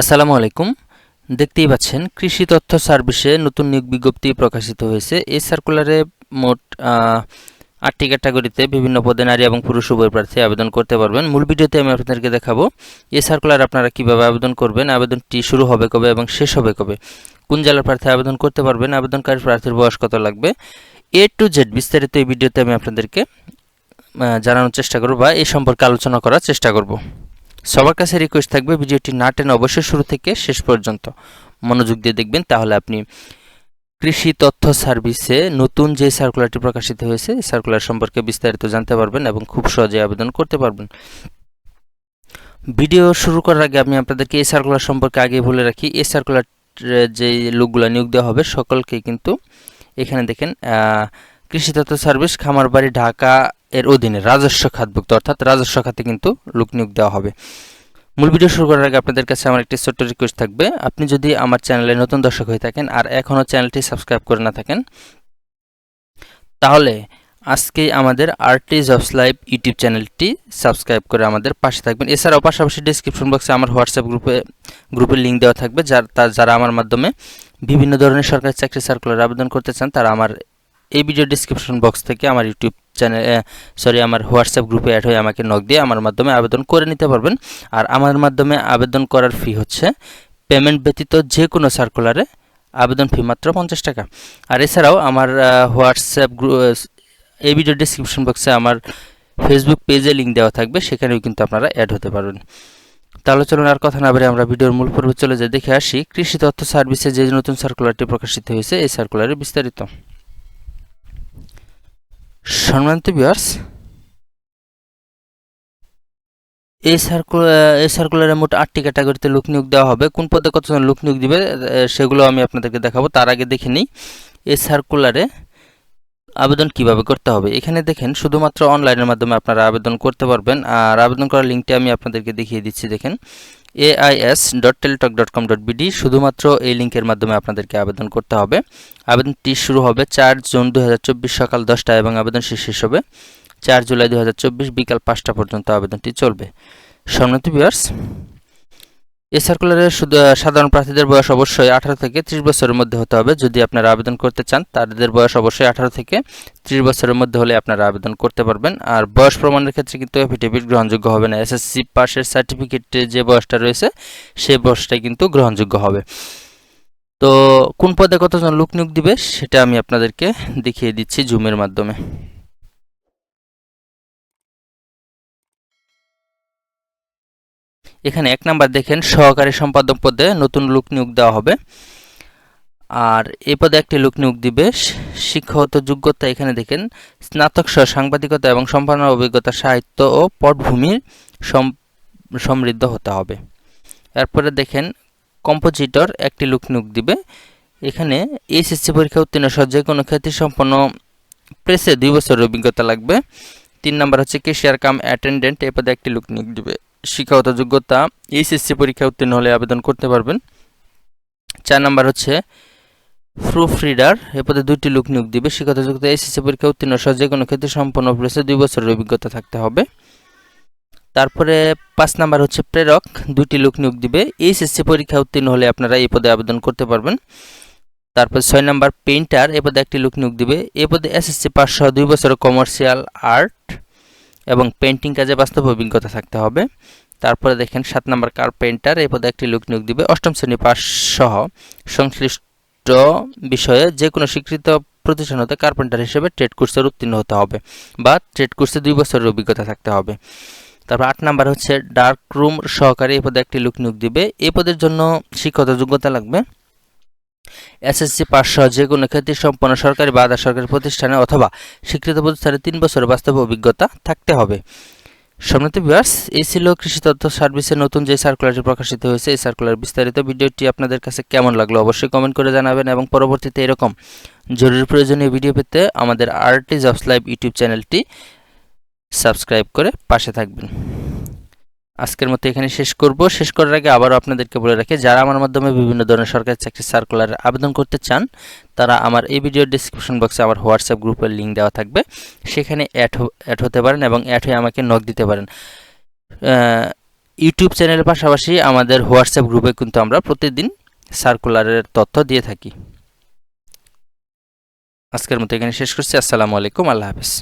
আসসালামু আলাইকুম। দেখতেই পাচ্ছেন, কৃষি তথ্য সার্ভিসে নতুন নিয়োগ বিজ্ঞপ্তি প্রকাশিত হয়েছে। এই সার্কুলারে মোট আটটি ক্যাটাগরিতে বিভিন্ন পদে নারী এবং পুরুষ উভয় প্রার্থী আবেদন করতে পারবেন। মূল ভিডিওতে আমি আপনাদেরকে দেখাবো, এই সার্কুলার আপনারা কীভাবে আবেদন করবেন, আবেদনটি শুরু হবে কবে এবং শেষ হবে কবে, কোন জেলার প্রার্থী আবেদন করতে পারবেন আবেদনকারী প্রার্থীর বয়স কত লাগবে এ টু জেড বিস্তারিত এই ভিডিওতে আমি আপনাদেরকে জানানোর চেষ্টা করব বা এই সম্পর্কে আলোচনা করার চেষ্টা করব। সবার কাছে রিকোয়েস্ট থাকবে, ভিডিওটি না টেনে অবশ্যই শুরু থেকে শেষ পর্যন্ত মনোযোগ দিয়ে দেখবেন। তাহলে আপনি কৃষি তথ্য সার্ভিসে নতুন যে সার্কুলারটি প্রকাশিত হয়েছে সার্কুলার সম্পর্কে বিস্তারিত জানতে পারবেন এবং খুব সহজে আবেদন করতে পারবেন। ভিডিও শুরু করার আগে আমি আপনাদেরকে এই সার্কুলার সম্পর্কে আগে বলে রাখি, এই সার্কুলার যে লোকগুলো নিয়োগ দেওয়া হবে, সকলকে কিন্তু এখানে দেখেন কৃষি তথ্য সার্ভিস খামারবাড়ি ঢাকা এর অধীনে রাজস্ব খাতভুক্ত, অর্থাৎ রাজস্ব খাতে কিন্তু লোক নিয়োগ দেওয়া হবে। মূল ভিডিও শুরু করার আগে আপনাদের কাছে আমার একটি ছোট্ট রিকোয়েস্ট থাকবে। আপনি যদি আমার চ্যানেলে নতুন দর্শক হয়ে থাকেন আর এখনও চ্যানেলটি সাবস্ক্রাইব করে না থাকেন, তাহলে আজকে আমাদের আর্টিজ অফ লাইভ ইউটিউব চ্যানেলটি সাবস্ক্রাইব করে আমাদের পাশে থাকবেন। এছাড়াও পাশাপাশি ডিসক্রিপশন বক্সে আমার হোয়াটসঅ্যাপ গ্রুপে গ্রুপের লিঙ্ক দেওয়া থাকবে। যার যারা আমার মাধ্যমে বিভিন্ন ধরনের সরকারি চাকরি সার্কুলার আবেদন করতে চান, তারা আমার এই ভিডিও ডিসক্রিপশন বক্স থেকে আমার ইউটিউব চ্যানেল সরি আমার হোয়াটসঅ্যাপ গ্রুপে অ্যাড হয়ে আমাকে নক দিয়ে আমার মাধ্যমে আবেদন করে নিতে পারবেন। আর আমার মাধ্যমে আবেদন করার ফি হচ্ছে পেমেন্ট ব্যতীত যে কোনো সার্কুলারে আবেদন ফি মাত্র পঞ্চাশ টাকা। আর এছাড়াও আমার হোয়াটসঅ্যাপ গ্রু এই ভিডিও ডিসক্রিপশন বক্সে আমার ফেসবুক পেজে লিঙ্ক দেওয়া থাকবে, সেখানেও কিন্তু আপনারা অ্যাড হতে পারবেন। তাহলে চলুন আর কথা না বেড়ে আমরা ভিডিওর মূল পর্বে চলে যাই। দেখে আসি, কৃষি তথ্য সার্ভিসে যে নতুন সার্কুলারটি প্রকাশিত হয়েছে, এই সার্কুলারে বিস্তারিত। সম্মানিত বিয়ার্স এই সার্কুলার এই সার্কুলারে মোট আটটি ক্যাটাগরিতে লোক নিয়োগ দেওয়া হবে। কোন পদে কতজন লোক নিয়োগ দিবে সেগুলো আমি আপনাদেরকে দেখাবো। তার আগে দেখে নিই, এই সার্কুলারে আবেদন কীভাবে করতে হবে। এখানে দেখেন, শুধুমাত্র অনলাইনের মাধ্যমে আপনারা আবেদন করতে পারবেন। আর আবেদন করার লিঙ্কটি আমি আপনাদেরকে দেখিয়ে দিচ্ছি, দেখেন। AIS dot Teletalk dot com dot BD শুধুমাত্র এই লিঙ্কের মাধ্যমে আপনাদেরকে আবেদন করতে হবে। আবেদনটি শুরু হবে চার জুন দু হাজার চব্বিশ সকাল দশটায় এবং আবেদন শেষ হবে চার জুলাই দু হাজার চব্বিশ বিকাল পাঁচটা পর্যন্ত আবেদনটি চলবে। সম্মানিত বিয়ার্স এই সার্কুলারে সাধারণ প্রার্থীদের বয়স অবশ্যই আঠারো থেকে ত্রিশ বছরের মধ্যে হতে হবে। যদি আপনারা আবেদন করতে চান, তাদের বয়স অবশ্যই আঠারো থেকে ত্রিশ বছরের মধ্যে হলে আপনারা আবেদন করতে পারবেন। আর বয়স প্রমাণের ক্ষেত্রে কিন্তু এফিডেভিট গ্রহণযোগ্য হবে না। এসএসসি পাশের সার্টিফিকেটে যে বয়সটা রয়েছে সেই বয়সটাই কিন্তু গ্রহণযোগ্য হবে। তো কোন পদে কতজন লোক নিয়োগ দিবে, সেটা আমি আপনাদেরকে দেখিয়ে দিচ্ছি জুমের মাধ্যমে। এখানে এক নাম্বার দেখেন, সহকারী সম্পাদক পদে নতুন লোক নিয়োগ দেওয়া হবে। আর এই পদে একটি লোক নিয়োগ দিবে। শিক্ষাগত যোগ্যতা এখানে দেখেন, স্নাতক সহ সাংবাদিকতা এবং সম্পাদনা অভিজ্ঞতা, সাহিত্য ও পটভূমির সম- সমৃদ্ধ হতে হবে। এরপরে দেখেন, কম্পোজিটর একটি লোক নিয়োগ দিবে। এখানে এইচএসসি পরীক্ষা উত্তীর্ণ সহ যে কোনো খ্যাতি সম্পন্ন প্রেসে দুই বছরের অভিজ্ঞতা লাগবে। তিন নাম্বার হচ্ছে কেশিয়ার কাম অ্যাটেন্ডেন্ট, এ পদে একটি লোক নিয়োগ দিবে। শিক্ষাগত যোগ্যতা এইচএসসি পরীক্ষা উত্তীর্ণ হলে আবেদন করতে পারবেন। চার নাম্বার হচ্ছে প্রুফ রিডার এ পদে দুইটি লোক নিয়োগ দিবে। শিক্ষাগত যোগ্যতা এইচএসসি পরীক্ষা উত্তীর্ণ সহ যে কোনো ক্ষেত্রে সম্পন্ন প্রেসে দুই বছরের অভিজ্ঞতা থাকতে হবে। তারপরে পাঁচ নাম্বার হচ্ছে, প্রেরক, দুইটি লোক নিয়োগ দিবে। এইচএসসি পরীক্ষা উত্তীর্ণ হলে আপনারা এই পদে আবেদন করতে পারবেন। তারপর ছয় নাম্বার পেইন্টার এ পদে একটি লোক নিয়োগ দিবে। এ পদে এসএসসি পাস সহ দুই বছরের কমার্শিয়াল আর্ট এবং পেন্টিং কাজে বাস্তব অভিজ্ঞতা থাকতে হবে। তারপরে দেখেন সাত নাম্বার কার্পেন্টার এই পদে একটি লোক নিয়োগ দিবে। অষ্টম শ্রেণি পাস সহ সংশ্লিষ্ট বিষয়ে যে কোনো স্বীকৃত প্রতিষ্ঠান হতে কার্পেন্টার হিসেবে ট্রেড কোর্সের উত্তীর্ণ হতে হবে বা ট্রেড কোর্সে দুই বছরের অভিজ্ঞতা থাকতে হবে। তারপর আট নাম্বার হচ্ছে ডার্ক রুম সহকারী এই পদে একটি লোক নিয়োগ দিবে। এই পদের জন্য শিক্ষত যোগ্যতা লাগবে। এসএসসি পাস সহ যে কোনো ক্ষেত্রে সম্পন্ন সরকারি বা আধা সরকারি প্রতিষ্ঠানে অথবা স্বীকৃত প্রতিষ্ঠানে তিন বছরের বাস্তব অভিজ্ঞতা থাকতে হবে। সম্মানিত ভিউয়ার্স এই ছিল কৃষি তথ্য সার্ভিসের নতুন যে সার্কুলারটি প্রকাশিত হয়েছে, এই সার্কুলার বিস্তারিত ভিডিওটি আপনাদের কাছে কেমন লাগল অবশ্যই কমেন্ট করে জানাবেন এবং পরবর্তীতে এরকম জরুরি প্রয়োজনীয় ভিডিও পেতে আমাদের আরটি জবস লাইভ ইউটিউব চ্যানেলটি সাবস্ক্রাইব করে পাশে থাকবেন। আজকের মতো এখানে শেষ করব। শেষ করার আগে আবারও আপনাদেরকে বলে রাখি, যারা আমার মাধ্যমে বিভিন্ন ধরনের সরকারি চাকরি সার্কুলার আবেদন করতে চান, তারা আমার এই ভিডিওর ডিসক্রিপশন বক্সে আমার হোয়াটসঅ্যাপ গ্রুপের লিঙ্ক দেওয়া থাকবে। সেখানে অ্যাড অ্যাড হতে পারেন এবং অ্যাড হয়ে আমাকে নক দিতে পারেন। ইউটিউব চ্যানেলের পাশাপাশি আমাদের হোয়াটসঅ্যাপ গ্রুপে কিন্তু আমরা প্রতিদিন সার্কুলারের তথ্য দিয়ে থাকি। আজকের মতো এখানে শেষ করছি। আসসালামু আলাইকুম। আল্লাহ হাফিজ।